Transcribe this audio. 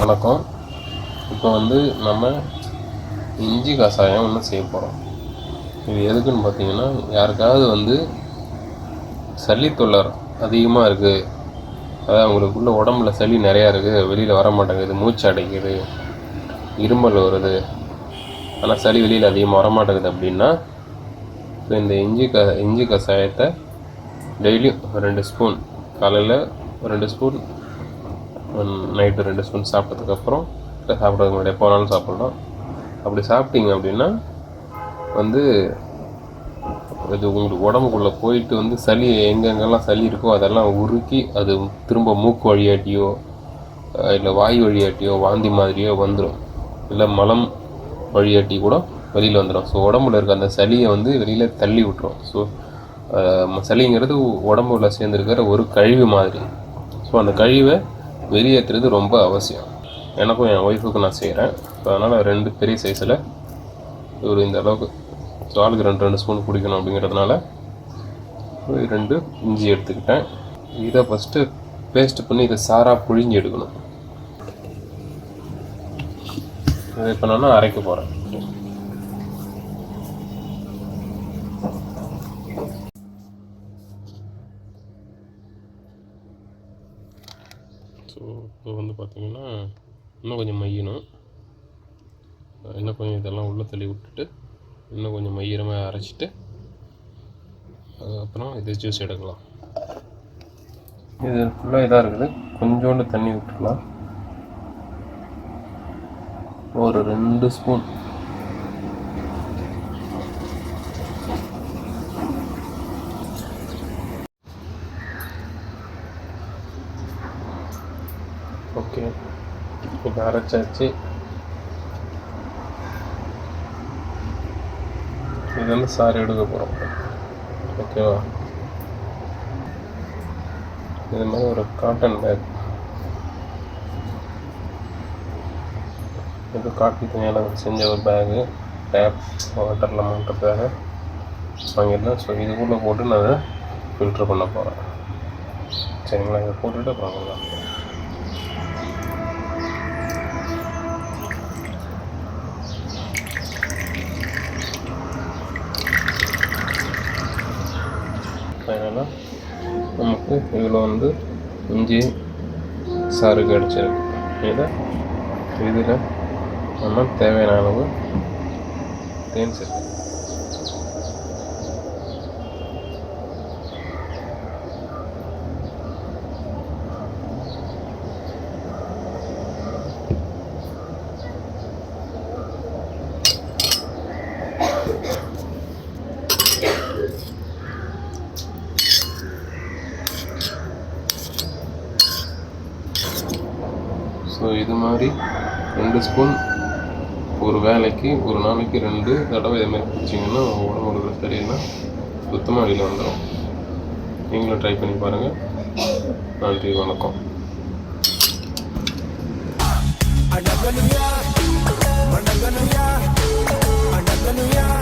வணக்கம். இப்போ வந்து நம்ம இஞ்சி கஷாயம் ஒன்று செய்ய போகிறோம் இது எதுக்குன்னு பார்த்தீங்கன்னா யாருக்காவது வந்து சளி தொல்லர் அதிகமாக இருக்குது அதாவது அவங்களுக்குள்ள உடம்புல சளி நிறையா இருக்குது வெளியில் வர மாட்டேங்குது மூச்சு அடைக்குது இருமல் வருது. ஆனால் சளி வெளியில் அதிகமாக வர மாட்டேங்குது அப்படின்னா இப்போ இந்த இஞ்சி க இஞ்சி கஷாயத்தை டெய்லியும் ரெண்டு ஸ்பூன் காலையில் ரெண்டு ஸ்பூன் நைட்டு ரெண்டு ஸ்பூன் சாப்பிட்டதுக்கப்புறம் இல்லை சாப்பிட்றதுக்கு முன்னாடி எப்போ வேணாலும் சாப்பிட்லாம். அப்படி சாப்பிட்டீங்க அப்படின்னா வந்து இது உங்களுக்கு உடம்புக்குள்ளே போயிட்டு வந்து சளி எங்கெங்கெல்லாம் சளி இருக்கோ அதெல்லாம் உருக்கி அது திரும்ப மூக்கு வழியாட்டியோ இல்லை வாய் வழியாட்டியோ வாந்தி மாதிரியோ வந்துடும் இல்லை மலம் வழியாட்டி கூட வெளியில் வந்துடும் ஸோ உடம்புல இருக்க அந்த சளியை வந்து வெளியில் தள்ளி விட்டுரும். ஸோ சளிங்கிறது உடம்புல சேர்ந்துருக்கிற ஒரு கழிவு மாதிரி. ஸோ அந்த கழிவை வெளியேற்றுறது ரொம்ப அவசியம். எனக்கும் என் ஒய்ஃபுக்கும் நான் செய்கிறேன் ஸோ அதனால் ரெண்டு பெரிய சைஸில் ஒரு இந்த அளவுக்கு ஸோ ஆளுக்கு ரெண்டு ரெண்டு ஸ்பூன் குடிக்கணும் அப்படிங்கிறதுனால ரெண்டு இஞ்சி எடுத்துக்கிட்டேன். இதை ஃபஸ்ட்டு பேஸ்ட் பண்ணி இதை சாராக புழிஞ்சு எடுக்கணும். இதை இப்போ நான் அரைக்க போகிறேன் ஸோ இப்போ வந்து பார்த்திங்கன்னா இன்னும் கொஞ்சம் மையணும். இன்னும் கொஞ்சம் இதெல்லாம் உள்ளே தள்ளி விட்டுட்டு இன்னும் கொஞ்சம் மையமாக அரைச்சிட்டு அதுக்கப்புறம் இது ஜூஸ் எடுக்கலாம். இது ஃபுல்லாக இதாக இருக்குது. கொஞ்சோண்டு தண்ணி விட்டுக்கலாம் ஒரு ரெண்டு ஸ்பூன் ஓகே. இப்போ அரைச்சாச்சு. இது வந்து சாறு எடுக்க போகிறோம் ஓகேவா இது மாதிரி ஒரு காட்டன் பேக் இது காட்டன் துணியால் செஞ்ச ஒரு பேகு டேப் வாட்டரில் மாட்டுற பேகு வாங்கியிருந்தேன் ஸோ இதுக்குள்ளே போட்டு நான் ஃபில்ட்ரு பண்ண போகிறேன் சரிங்களா? இதை போட்டுவிட்டு அப்புறம் பண்ணலாம் நமக்கு இதில் வந்து இஞ்சி சாறு கிடச்சிருக்கு. இதை இதில் நம்ம தேவையான அளவு தேன் சேர்த்து ஸோ இது மாதிரி ரெண்டு ஸ்பூன் ஒரு வேலைக்கு ஒரு நாளைக்கு ரெண்டு தடவை இதே மாதிரி குடிச்சிங்கன்னா உடம்பு இருக்கிற சரியில்லை சுத்தமாக வெளியில் வந்துடும் நீங்களும் ட்ரை பண்ணி பாருங்கள் நன்றி வணக்கம்.